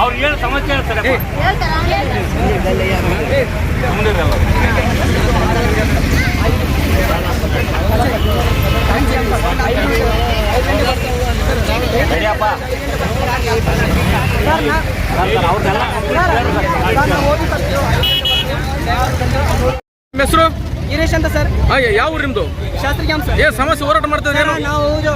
ಅವ್ರು ಏನು ಸಮಸ್ಯೆ ಸರಿಯಪ್ಪ ಅವ್ರದ್ದೆಲ್ಲ ಹೆಸರು? ಗಿರೀಶ್ ಅಂತ ಸರ್. ಯಾವ ಊರು ನಿಮ್ದು? Shastri camp sir. ಏ ಸಮಸ್ಯೆ ಹೋರಾಟ ಮಾಡ್ತಾ ಸರ್, ಇದ್ದೀರಾ ನಾವು ಇದು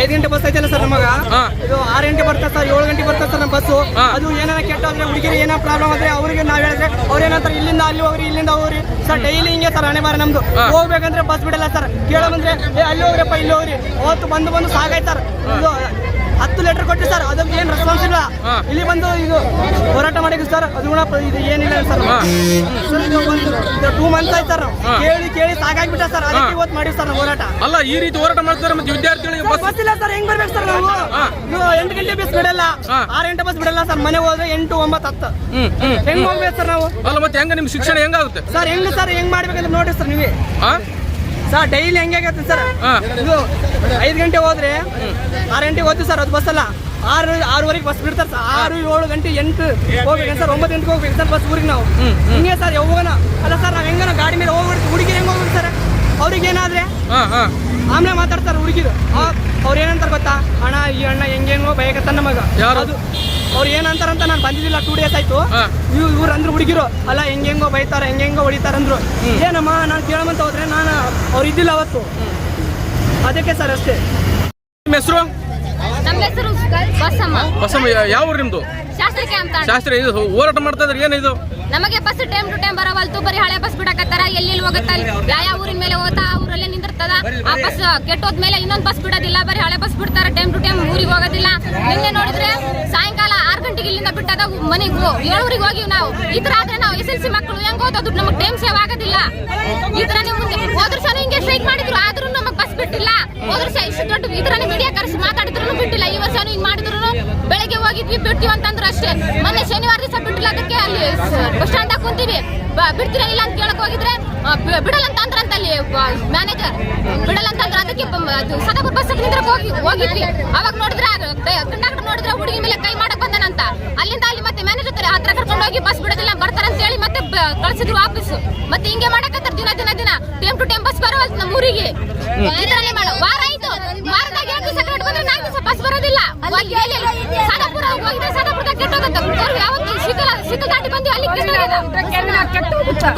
ಐದು ಗಂಟೆ ಬಸ್ ಐತಲ್ಲ ಸರ್ ನಮಗ. ಹಾ. ಇದು ಆರು ಗಂಟೆ ಬರ್ತದೆ ಸರ್ ಏಳು ಗಂಟೆ ಬರ್ತದೆ ಸರ್ ನಮ್ಮ ಬಸ್ಸು ಹಾ. ಅದು ಏನಾರ ಕೆಟ್ಟೋದ್ರೆ ಹುಡುಗಿರಿ ಏನೋ ಪ್ರಾಬ್ಲಮ್ ಆದ್ರೆ ಅವರಿಗೆ ನಾವ್ ಹೇಳಿದ್ರೆ ಅವ್ರು ಏನಂತಾರೆ ಇಲ್ಲಿಂದ ಅಲ್ಲಿ ಹೋಗ್ರಿ ಇಲ್ಲಿಂದ ಹೋಗ್ರಿ. ಸರ್ ಡೈಲಿ ಹಿಂಗೆ ಸರ್ ಹಣೆ ಬಾರ ನಮ್ದು. ಹಾ. ಹೋಗ್ಬೇಕಂದ್ರೆ ಬಸ್ ಬಿಡಲ್ಲ ಸರ್. ಕೇಳೋ ಬಂದ್ರೆ ಅಲ್ಲಿ ಹೋಗ್ರಪ್ಪ ಇಲ್ಲಿ ಹೋಗ್ರಿ. ಅವತ್ತು ಬಂದು ಬಂದು ಸಾಗಾಯ್ತಾರ ಸರ್. ಇದು ಹತ್ತು ಲೀಟರ್ ಕೊಟ್ಟಿ ಸರ್ ಅದಕ್ಕೆ ಏನು ರೆಸ್ಪಾನ್ಸ್ ಇಲ್ಲ. ಇಲ್ಲಿ ಬಂದು ಇದು ಹೋರಾಟ ಮಾಡಿದ್ವಿ ಸರ್ ಅದು ಇದು ಏನಿಲ್ಲ ಸರ್ ಇದು ಒಂದು ಟೂ ಮಂತ್ ಆಯ್ತು ಸರ್ ಕೇಳಿ ಕೇಳಿ ಸಾಕಾಗ್ಬಿಟ್ಟ ಸರ್ ಅದಕ್ಕೆ. ಇವತ್ತು ಮಾಡಿ ಸರ್ ಹೋರಾಟ. ಅಲ್ಲ ಈ ರೀತಿ ಹೋರಾಟ ಮಾಡ್ತಾರೆ ಮತ್ತೆ ವಿದ್ಯಾರ್ಥಿಗಳಿಗೆ ಬಸ್ ಇಲ್ಲ ಸರ್ ಹೆಂಗ್ ಬರ್ಬೇಕು ಸರ್ ನಾವು? ಎಂಟು ಗಂಟೆ ಬಸ್ ಬಿಡಲ್ಲ. ಆರು ಗಂಟೆ ಬಸ್ ಬಿಡಲ್ಲ ಸರ್ ಮನೆ ಹೋದ್ರೆ ಎಂಟು ಒಂಬತ್ತು ಹತ್ತು. ಹೆಂಗ್ ಹೋಗ್ಬೇಕು ಸರ್ ನಾವು? ಅಲ್ಲ ಮತ್ತೆ ಹೆಂಗ ನಿಮ್ ಶಿಕ್ಷಣ ಹೆಂಗಾಗುತ್ತೆ? ಸರ್ ಹೆಂಗ್ ಸರ್ ಹೆಂಗ್ ಮಾಡ್ಬೇಕಂತ ನೋಡಿ ಸರ್ ನೀವೇ. ಸರ್ ಡೈಲಿ ಹೆಂಗೆ ಆಗತ್ತೆ ಸರ್? ಇದು ಐದು ಗಂಟೆ ಹೋದ್ರೆ ಆರು ಗಂಟೆಗೆ ಹೋಗ್ತೀವಿ ಸರ್ ಅದು ಬಸ್ ಅಲ್ಲ ಆರು ಆರೂವರೆಗೆ ಬಸ್ ಬಿಡ್ತಾರೆ ಸರ್. ಆರು ಏಳು ಗಂಟೆ ಎಂಟು ಹೋಗ್ಬೇಕು ಸರ್. ಒಂಬತ್ತು ಗಂಟೆಗೆ ಹೋಗ್ಬೇಕು ಸರ್ ಬಸ್ ಊರಿಗೆ ನಾವು. ಹಿಂಗೆ ಸರ್ ಹೋಗೋಣ? ಅಲ್ಲ ಸರ್ ನಾವು ಹೆಂಗನ ಗಾಡಿ ಮೇಲೆ ಹೋಗ್ಬಿಡ್ತೀವಿ. ಹುಡುಗಿ ಹೆಂಗೆ ಹೋಗ್ಬಿಡ್ತಾರೆ? ಸರ್ ಅವ್ರಿಗೆ ಏನಾದ್ರೆ ಹಾ ಹಾ. ಆಮೇಲೆ ಮಾತಾಡ್ತಾರೆ ಹುಡುಗಿರು. ಅವ್ರು ಏನಂತಾರೆ ಗೊತ್ತಾ? ಅಣ್ಣ ಈ ಅಣ್ಣ ಹೆಂಗೇನೋ ಹೆಂಗೋ ಬಯಕತ್ತ ನಮಗ. ಯಾರು? ಅದು ಅವ್ರು ಏನಂತಾರಂತ ನಾನು ಬಂದಿದ್ದಿಲ್ಲ ಟೂ ಡೇಸ್ ಆಯ್ತು. ಇವ್ ಇವ್ರು ಅಂದ್ರು ಹುಡುಗಿರು ಅಲ್ಲ ಹೆಂಗೆಂಗೋ ಬೈತಾರೆ ಬೈತಾರ ಹೆಂಗ್ ಹೊಡಿತಾರ ಅಂದ್ರು ಏನಮ್ಮ ನಾನು ಕೇಳಮಂತ ಹೋದ್ರೆ ನಾನು ಅವ್ರು ಇದ್ದಿಲ್ಲ ಅವತ್ತು. ಅದಕ್ಕೆ ಸರ್ ಅಷ್ಟೇ. ನಿಮ್ಮ ಹೆಸರು? ನಮ್ಮ ಹೆಸರು ಬಸಮ್ಮ. ಬಸಮ್ಮ ಯಾವ ಊರು ನಿಮ್ದು? ಶಾಸ್ತ್ರಕ್ಕೆ ಅಂತ. ಶಾಸ್ತ್ರ ಇದು ಹೋರಾಟ ಮಾಡ್ತಾ ಇದ್ರೆ ಏನಿದು ನಮಗೆ ಬಸ್ ಟೈಮ್ ಟು ಟೈಮ್ ಬರವಲ್ತು ಬರೀ ಹಳೆ ಬಸ್ ಬಿಡಕತ್ತಾರ. ಎಲ್ಲಿ ಹೋಗುತ್ತ? ಯಾವ ಯಾವ ಊರಿನ ಮೇಲೆ ಹೋಗ್ತಾ ಆ ಊರಲ್ಲೇ ನಿಂದಿರ್ತದ. ಆ ಬಸ್ ಕೆಟ್ಟೋದ್ಮೇಲೆ ಇನ್ನೊಂದ್ ಬಸ್ ಬಿಡೋದಿಲ್ಲ. ಬರೀ ಹಳೆ ಬಸ್ ಬಿಡ್ತಾರ. ಟೈಮ್ ಟು ಟೈಮ್ ಊರಿಗೆ ಹೋಗೋದಿಲ್ಲ. ನಿನ್ನೆ ನೋಡಿದ್ರೆ ಸಾಯಂಕಾಲ ಆರು ಗಂಟೆಗೆ ಇಲ್ಲಿಂದ ಬಿಟ್ಟದ ಮನೆಗೆ. ಏಳೂರಿಗೆ ಹೋಗಿ ನಾವು. ಈ ತರ ಆದ್ರೆ ನಾವು ಎಸ್ ಎಲ್ ಸಿ ಮಕ್ಕಳು ಹೆಂಗ್ ಓದೋದು? ನಮಗೆ ಟೈಮ್ ಸೇವ್ ಆಗೋದಿಲ್ಲ. ಈ ತರ ನೀವು ಹೋದ್ರ ಸಲ ಹಿಂಗೆ ಸ್ಟ್ರೈಕ್ ಮಾಡಿದ್ರು? ಆದ್ರೂ ನಮಗ್ ಬಿಟ್ಟಿಲ್ಲ. ಹೋದ್ರೆ ಇಷ್ಟು ದೊಡ್ಡ ತರ ಮೀಡಿಯಾ ಕರೆಸಿ ಮಾತಾಡಿದ್ರು ಬಿಟ್ಟಿಲ್ಲ. ಈ ವರ್ಷ ಹಿಂಗ್ ಮಾಡಿದ್ರು ಬೆಳಗ್ಗೆ ಹೋಗಿದ್ವಿ ಬಿಡ್ತೀವಿ ಅಂತಂದ್ರು ಅಷ್ಟೇ. ಮೊನ್ನೆ ಶನಿವಾರ ದಿವಸ ಬಿಟ್ಟಿಲ್ಲ ಅದಕ್ಕೆ ಅಲ್ಲಿ ಬಸ್ ಸ್ಟ್ಯಾಂಡ್ ಕುಂತೀವಿ. ಬಿಡ್ತೀರಾ ಇಲ್ಲ ಅಂತ ಕೇಳಕ್ ಹೋಗಿದ್ರೆ ಬಿಡಲ್ಲ ಅಂತ ಅಂದ್ರಂತ ಅಲ್ಲಿ ಮ್ಯಾನೇಜರ್ ಬಿಡಲ್ಲ ಅಂತ ಅದಕ್ಕೆ ಸದಾಪುರ ಬಸ್ ನಿಂದ್ರೆ ಹೋಗಿ ಹೋಗಿದ್ವಿ. ಅವಾಗ ನೋಡಿದ್ರೆ ನೋಡಿದ್ರೆ ಹುಡುಗಿ ಮೇಲೆ ಕೈ ಮಾಡಕ್ ಬಂದನಂತ. ಅಲ್ಲಿಂದ ಅಲ್ಲಿ ಮತ್ತೆ ಮ್ಯಾನೇಜರ್ ಹತ್ರ ಕರ್ಕೊಂಡು ಹೋಗಿ ಬಸ್ ಬಿಡೋದಿಲ್ಲ. ಬರ್ತಾರ ಅಂತ ಹೇಳಿ ಮತ್ತೆ ಕಳ್ಸಿದ್ರು ವಾಪಸ್ ಮತ್ತೆ ಹಿಂಗೆ ಮಾಡಕತ್ತಾರ ದಿನ ದಿನ ದಿನ. ಟೈಮ್ ಟು ಟೈಮ್ ಬಸ್ ಬರವಲ್ತು ನಮ್ಮ ಊರಿಗೆ. ಮಾಡೋ? ವಾರ ಆಯ್ತು. ವಾರದಾಗ ಎರಡು ದಿವಸ ಬಂದ್ರೆ ನಾಲ್ಕು ದಿವಸ ಬಸ್ ಬರೋದಿಲ್ಲ? ಸಾದಾಪುರ ಹೋಗಿದ್ರೆ ಸಾದಾಪುರದಾಗ ಕೆಟ್ಟೋಗತ್ತ. ಯಾವತ್ತು ಶೀತಲ ಶೀತಲ ದಾಟಿ ಬಂದಿವಿ, ಅಲ್ಲಿ ಕೆಟ್ಟೋಗದ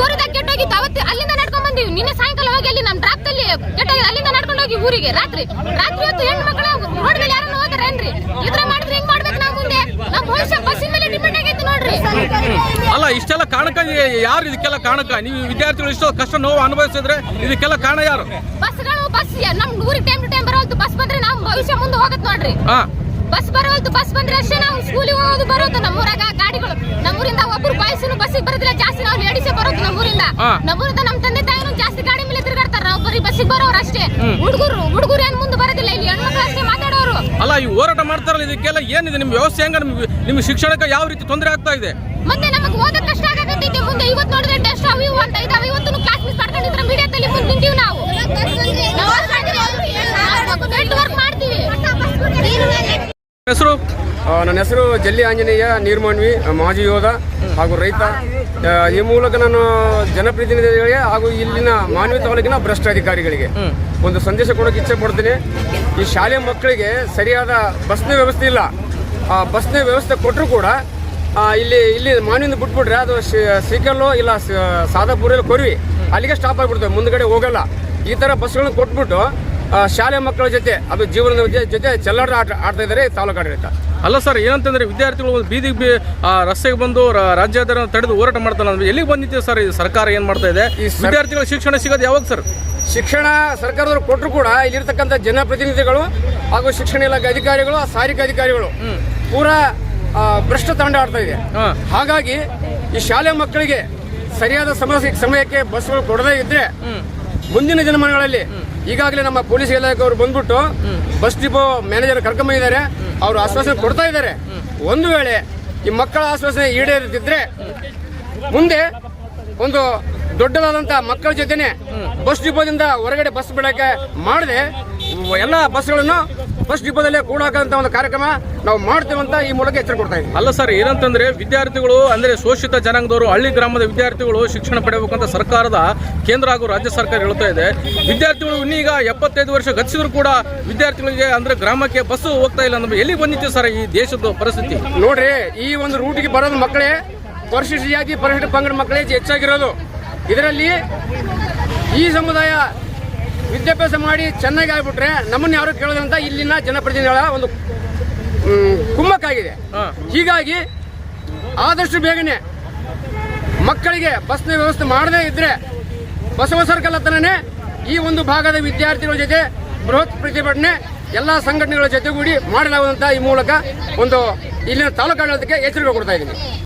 ಗುರುದಾಗ ಕೆಟ್ಟೋಗಿತ್ತು. ಅವತ್ತು ಅಲ್ಲಿಂದ ನಡ್ಕೊಂಡ್ ಬಂದಿವಿ. ನಿನ್ನೆ ಸಾಯಂಕಾಲ ಹೋಗಿ ಅಲ್ಲಿ ನಮ್ಮ ಡ್ರಾಪ್ ಅಲ್ಲಿ ಕೆಟ್ಟೋಗಿದೆ ಅಲ್ಲಿಂದ ನಡ್ಕೊಂಡು ಹೋಗಿ ಊರಿಗೆ ರಾತ್ರಿ. ರಾತ್ರಿ ಹೊತ್ತು ಹೆಣ್ಣು ಮಕ್ಕಳು ರೋಡ್ ಮೇಲೆ ಯಾರನ್ನ ಹೋದ್ರೆ ಈ ಇದ್ರ ಮಾಡಿದ್ರೆ ಹಿಂಗ್ ಮಾಡ್ಬೇಕು ನಾವು ಮುಂದೆ? ನಮ್ಮ ಭವಿಷ್ಯ ಬಸ್ಸಿನ ಮೇಲೆ ಡಿಪೆಂಡ್ ಅಲ್ಲ ಇಷ್ಟೆಲ್ಲ ಕಾಣಕ ಯಾರು ಇದಕ್ಕೆಲ್ಲ ಕಾಣಕ ನೀವು ವಿದ್ಯಾರ್ಥಿಗಳು ಇಷ್ಟೋ ಕಷ್ಟ ನೋವು ಅನುಭವಿಸಿದ್ರೆ ಇದಕ್ಕೆಲ್ಲ ಕಾರಣ ಯಾರು? ಬಸ್ಗಳು ಬಸ್ ನಮ್ ಊರಿಗೆ ಟೈಮ್ ಟು ಟೈಮ್ ಬರೋದು ಬಸ್ ಬಂದ್ರೆ ನಾವು ಭವಿಷ್ಯ ಮುಂದೆ ಹೋಗತ್ ನೋಡ್ರಿ. ಬಸ್ ಬರೋದು ಬಸ್ ಬಂದ್ರೆ ಅಷ್ಟೇ ನಾವು ಸ್ಕೂಲಿಗೆ ಹೋಗೋದು ಬರೋದು. ನಮ್ಮೂರಾಗ ಗಾಡಿಗಳು. ನಮ್ಮೂರಿಂದ ಒಬ್ರು ಬಾಯ್ಸನು ಬಸ್ಸಿಗೆ ಬರೋದಿಲ್ಲ ಜಾಸ್ತಿ ನಾವು ಲೇಡೀಸೇ ಬರೋದು ನಮ್ಮೂರಿಂದ. ನಮ್ಮೂರಿಂದ ನಮ್ಮ ತಂದೆ ತಾಯಿನೂ ಜಾಸ್ತಿ ಗಾಡಿ ಮೇಲೆ ತಿರುಗಾಡ್ತಾರೆ. ನಾವು ಬರೀ ಬಸ್ಸಿಗೆ ಬರೋರು ಅಷ್ಟೇ. ಹುಡುಗರು ಹುಡುಗರು ಏನ್ ಮುಂದೆ ಬರೋದಿಲ್ಲ. ಇಲ್ಲಿ ಹೆಣ್ಮಕ್ಳು ಅಷ್ಟೇ ಅಲ್ಲ ಈ ಹೋರಾಟ ಮಾಡ್ತಾರಲ್ಲ ಇದಕ್ಕೆಲ್ಲ ಏನಿದೆ? ನಿಮ್ಮ ವ್ಯವಸ್ಥೆ ಹೆಂಗ? ನಿಮ್ಗೆ ನಿಮ್ಮ ಶಿಕ್ಷಣಕ್ಕೆ ಯಾವ ರೀತಿ ತೊಂದರೆ ಆಗ್ತಾ ಇದೆ? ನಮಗೆ ಕಷ್ಟ ಮುಂದೆ ಇವತ್ತು ನೋಡಿದ್ರೆ ಟೆಸ್ಟ್ ಅವು ಇವು ಅಂತ ಇದಾವೆ ಇವತ್ತು ಕ್ಲಾಸ್ ಮಿಸ್ ಮಾಡ್ಕೊಂಡಿದ್ರೆ ಮೀಡಿಯಾದಲ್ಲಿ ಮುಂದೆ ನಿಂತೀವಿ ನಾವು. ನೆಟ್ವರ್ಕ್ ಮಾಡ್ತೀವಿ. ಹೆಸರು? ನನ್ನ ಹೆಸರು ಜಲ್ಲಿ ಆಂಜನೇಯ, ನೀರ್ಮಾನ್ವಿ, ಮಾಜಿ ಯೋಧ ಹಾಗೂ ರೈತ. ಈ ಮೂಲಕ ನಾನು ಜನಪ್ರತಿನಿಧಿಗಳಿಗೆ ಹಾಗೂ ಇಲ್ಲಿನ ಮಾನವಿ ತಾಲೂಕಿನ ಭ್ರಷ್ಟ ಅಧಿಕಾರಿಗಳಿಗೆ ಒಂದು ಸಂದೇಶ ಕೊಡೋಕೆ ಇಚ್ಛೆ ಪಡ್ತೀನಿ. ಈ ಶಾಲೆ ಮಕ್ಕಳಿಗೆ ಸರಿಯಾದ ಬಸ್ನ ವ್ಯವಸ್ಥೆ ಇಲ್ಲ. ಆ, ಬಸ್ನ ವ್ಯವಸ್ಥೆ ಕೊಟ್ಟರು ಕೂಡ ಇಲ್ಲಿ ಇಲ್ಲಿ ಮಾನವಿಂದ ಬಿಟ್ಬಿಟ್ರೆ ಅದು ಸೈಕಲ್ ಇಲ್ಲ ಸಾದಾಪುರ ಕೊರಿವಿ, ಅಲ್ಲಿಗೆ ಸ್ಟಾಪ್ ಆಗಿಬಿಡ್ತವೆ ಮುಂದ್ಗಡೆ ಹೋಗಲ್ಲ. ಈ ಥರ ಬಸ್ಗಳನ್ನ ಕೊಟ್ಬಿಟ್ಟು ಶಾಲೆ ಮಕ್ಕಳ ಜೊತೆ, ಅದು ಜೀವನದ ಜೊತೆ- ಚೆಲ್ಲಾಟ ಆಟ, ಆಡ್ತಾ ಇದ್ದಾರೆ ಈ ತಾಲೂಕು ಆಡಳಿತ. ಅಲ್ಲ ಸರ್ ಏನಂತಂದ್ರೆ ವಿದ್ಯಾರ್ಥಿಗಳು ಒಂದು ಬೀದಿಗೆ ಬಿ ರಸ್ತೆಗೆ ಬಂದು ರಾಜ್ಯಾಧಾರ ತಡೆದು ಹೋರಾಟ ಮಾಡ್ತಾರೆ. ಅಂದ್ರೆ ಎಲ್ಲಿಗೆ ಬಂದಿದ್ದೆ ಸರ್? ಇದು ಸರ್ಕಾರ ಏನ್ ಮಾಡ್ತಾ ಇದೆ? ಈ ವಿದ್ಯಾರ್ಥಿಗಳ ಶಿಕ್ಷಣ ಸಿಗೋದು ಯಾವಾಗ ಸರ್? ಶಿಕ್ಷಣ ಸರ್ಕಾರದವರು ಕೊಟ್ಟರು ಕೂಡ ಇಲ್ಲಿರ್ತಕ್ಕಂಥ ಜನಪ್ರತಿನಿಧಿಗಳು ಹಾಗೂ ಶಿಕ್ಷಣ ಇಲಾಖೆ ಅಧಿಕಾರಿಗಳು ಸಾರಿಗೆ ಅಧಿಕಾರಿಗಳು ಪೂರಾ ಭ್ರಷ್ಟ ತಂಡ ಆಡ್ತಾ ಇದೆ. ಹಾಗಾಗಿ ಈ ಶಾಲೆ ಮಕ್ಕಳಿಗೆ ಸರಿಯಾದ ಸಮಯ ಸಮಯಕ್ಕೆ ಬಸ್ಗಳು ಕೊಡದೇ ಇದ್ರೆ ಮುಂದಿನ ದಿನಮಾನಗಳಲ್ಲಿ ಈಗಾಗಲೇ ನಮ್ಮ ಪೊಲೀಸ್ ಇಲಾಖೆಯವರು ಬಂದ್ಬಿಟ್ಟು ಬಸ್ ಡಿಪೋ ಮ್ಯಾನೇಜರ್ ಕರ್ಕೊಂಬಂದಿದ್ದಾರೆ. ಅವರು ಆಶ್ವಾಸನೆ ಕೊಡ್ತಾ ಇದ್ದಾರೆ. ಒಂದು ವೇಳೆ ಈ ಮಕ್ಕಳ ಆಶ್ವಾಸನೆ ಈಡೇರದಿದ್ರೆ ಮುಂದೆ ಒಂದು ದೊಡ್ಡದಾದಂತ ಮಕ್ಕಳ ಜೊತೆನೆ ಬಸ್ ಡಿಪೋದಿಂದ ಹೊರಗಡೆ ಬಸ್ ಬಿಡಕ್ಕೆ ಮಾಡದೆ ಎಲ್ಲ ಬಸ್ಗಳನ್ನು ಬಸ್ ಡಿಪೋದಲ್ಲೇ ಕೂಡಾಕಂತ ಒಂದು ಕಾರ್ಯಕ್ರಮ ನಾವು ಮಾಡ್ತೇವೆ ಅಂತ ಈ ಮೂಲಕ ಎಚ್ಚರ ಕೊಡ್ತಾ ಇದ್ದೀವಿ. ಅಲ್ಲ ಸರ್ ಏನಂತಂದ್ರೆ ವಿದ್ಯಾರ್ಥಿಗಳು ಅಂದ್ರೆ ಶೋಷಿತ ಜನಾಂಗದವರು ಹಳ್ಳಿ ಗ್ರಾಮದ ವಿದ್ಯಾರ್ಥಿಗಳು ಶಿಕ್ಷಣ ಪಡೆಯಬೇಕಂತ ಸರ್ಕಾರದ ಕೇಂದ್ರ ಹಾಗೂ ರಾಜ್ಯ ಸರ್ಕಾರ ಹೇಳ್ತಾ ಇದೆ. ವಿದ್ಯಾರ್ಥಿಗಳು ಇನ್ನೀಗ ಎಪ್ಪತ್ತೈದು ವರ್ಷ ಗತಿಸಿದ್ರು ಕೂಡ ವಿದ್ಯಾರ್ಥಿಗಳಿಗೆ ಅಂದ್ರೆ ಗ್ರಾಮಕ್ಕೆ ಬಸ್ ಹೋಗ್ತಾ ಇಲ್ಲ ಅಂದ್ರೆ ಎಲ್ಲಿ ಬಂದಿತ್ತು ಸರ್ ಈ ದೇಶದ ಪರಿಸ್ಥಿತಿ? ನೋಡ್ರಿ ಈ ಒಂದು ರೂಟಿಗೆ ಬರೋದು ಮಕ್ಕಳೇ ಪರಿಶಿಷ್ಟ ಜಾತಿ ಪರಿಶಿಷ್ಟ ಪಂಗಡ ಮಕ್ಕಳೇ ಹೆಚ್ಚಾಗಿರೋದು. ಇದರಲ್ಲಿ ಈ ಸಮುದಾಯ ವಿದ್ಯಾಭ್ಯಾಸ ಮಾಡಿ ಚೆನ್ನಾಗಿ ಆಗ್ಬಿಟ್ರೆ ನಮ್ಮನ್ನ ಯಾರು ಕೇಳೋದಂತ ಇಲ್ಲಿನ ಜನಪ್ರತಿನಿಧಿಗಳ ಒಂದು ಕುಮ್ಮಕ್ಕಾಗಿದೆ. ಹೀಗಾಗಿ ಆದಷ್ಟು ಬೇಗನೆ ಮಕ್ಕಳಿಗೆ ಬಸ್ನ ವ್ಯವಸ್ಥೆ ಮಾಡದೇ ಇದ್ರೆ ಬಸವ ಸರ್ಕಲ್ ಹತ್ರನೇ ಈ ಒಂದು ಭಾಗದ ವಿದ್ಯಾರ್ಥಿಗಳ ಜೊತೆ ಬೃಹತ್ ಪ್ರತಿಭಟನೆ ಎಲ್ಲ ಸಂಘಟನೆಗಳ ಜೊತೆಗೂಡಿ ಮಾಡಲಾಗುವಂತಹ ಈ ಮೂಲಕ ಒಂದು ಇಲ್ಲಿನ ತಾಲೂಕಾಡಳಿತಕ್ಕೆ ಎಚ್ಚರಿಕೆ ಕೊಡ್ತಾ ಇದ್ದೀನಿ.